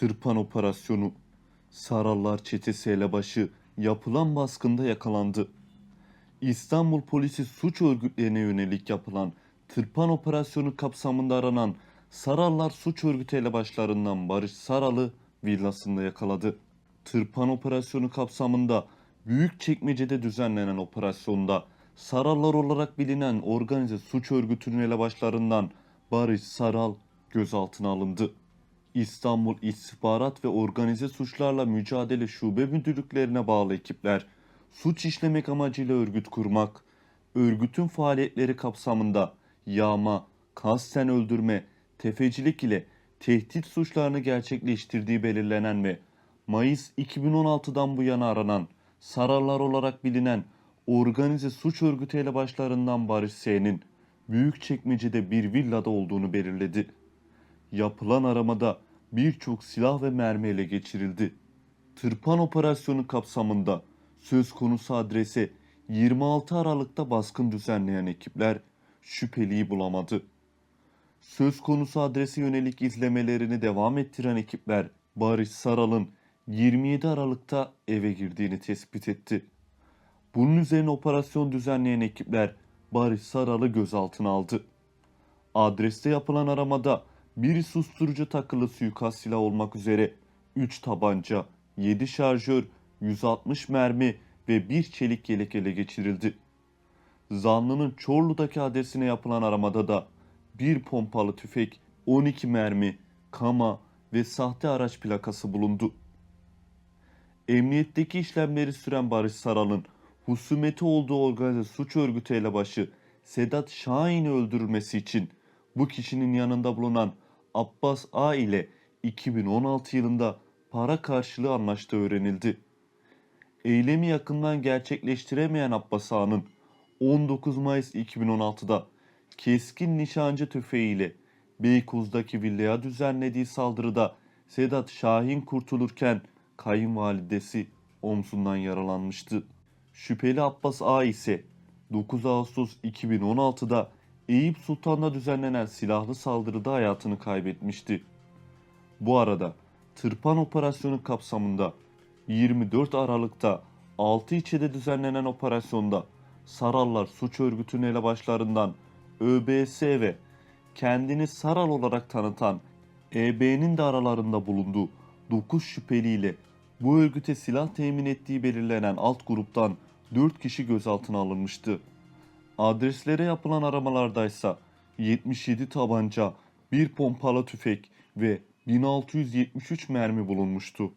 Tırpan operasyonu. Sarallar çetesi elebaşı yapılan baskında yakalandı. İstanbul polisi suç örgütlerine yönelik yapılan tırpan operasyonu kapsamında aranan Sarallar suç örgütü elebaşlarından Barış Saral'ı villasında yakaladı. Tırpan operasyonu kapsamında Büyükçekmece'de düzenlenen operasyonda Sarallar olarak bilinen organize suç örgütünün elebaşlarından Barış Saral gözaltına alındı. İstanbul İstihbarat ve Organize Suçlarla Mücadele Şube Müdürlüklerine bağlı ekipler suç işlemek amacıyla örgüt kurmak, örgütün faaliyetleri kapsamında yağma, kasten öldürme, tefecilik ile tehdit suçlarını gerçekleştirdiği belirlenen ve Mayıs 2016'dan bu yana aranan Sararlar olarak bilinen organize suç örgütü elebaşlarından Barış S.'nin Büyükçekmece'de bir villada olduğunu belirledi. Yapılan aramada birçok silah ve mermi ele geçirildi. Tırpan operasyonu kapsamında söz konusu adrese 26 Aralık'ta baskın düzenleyen ekipler şüpheliyi bulamadı. Söz konusu adrese yönelik izlemelerini devam ettiren ekipler Barış Saral'ın 27 Aralık'ta eve girdiğini tespit etti. Bunun üzerine operasyon düzenleyen ekipler Barış Saral'ı gözaltına aldı. Adreste yapılan aramada bir susturucu takılı suikast silahı olmak üzere 3 tabanca, 7 şarjör, 160 mermi ve bir çelik yelek ele geçirildi. Zanlının Çorlu'daki adresine yapılan aramada da bir pompalı tüfek, 12 mermi, kama ve sahte araç plakası bulundu. Emniyetteki işlemleri süren Barış Saral'ın husumeti olduğu organize suç örgütü elebaşı Sedat Şahin'i öldürülmesi için bu kişinin yanında bulunan Abbas A ile 2016 yılında para karşılığı anlaştığı öğrenildi. Eylemi yakından gerçekleştiremeyen Abbas A'nın 19 Mayıs 2016'da keskin nişancı tüfeğiyle Beykoz'daki villaya düzenlediği saldırıda Sedat Şahin kurtulurken kayınvalidesi omzundan yaralanmıştı. Şüpheli Abbas A ise 9 Ağustos 2016'da Eyüp Sultan'da düzenlenen silahlı saldırıda hayatını kaybetmişti. Bu arada Tırpan operasyonu kapsamında 24 Aralık'ta 6 ilçede düzenlenen operasyonda Sarallar suç örgütünün elebaşlarından ÖBS ve kendini Saral olarak tanıtan EB'nin de aralarında bulunduğu 9 şüpheliyle bu örgüte silah temin ettiği belirlenen alt gruptan 4 kişi gözaltına alınmıştı. Adreslere yapılan aramalardaysa 77 tabanca, bir pompalı tüfek ve 1673 mermi bulunmuştu.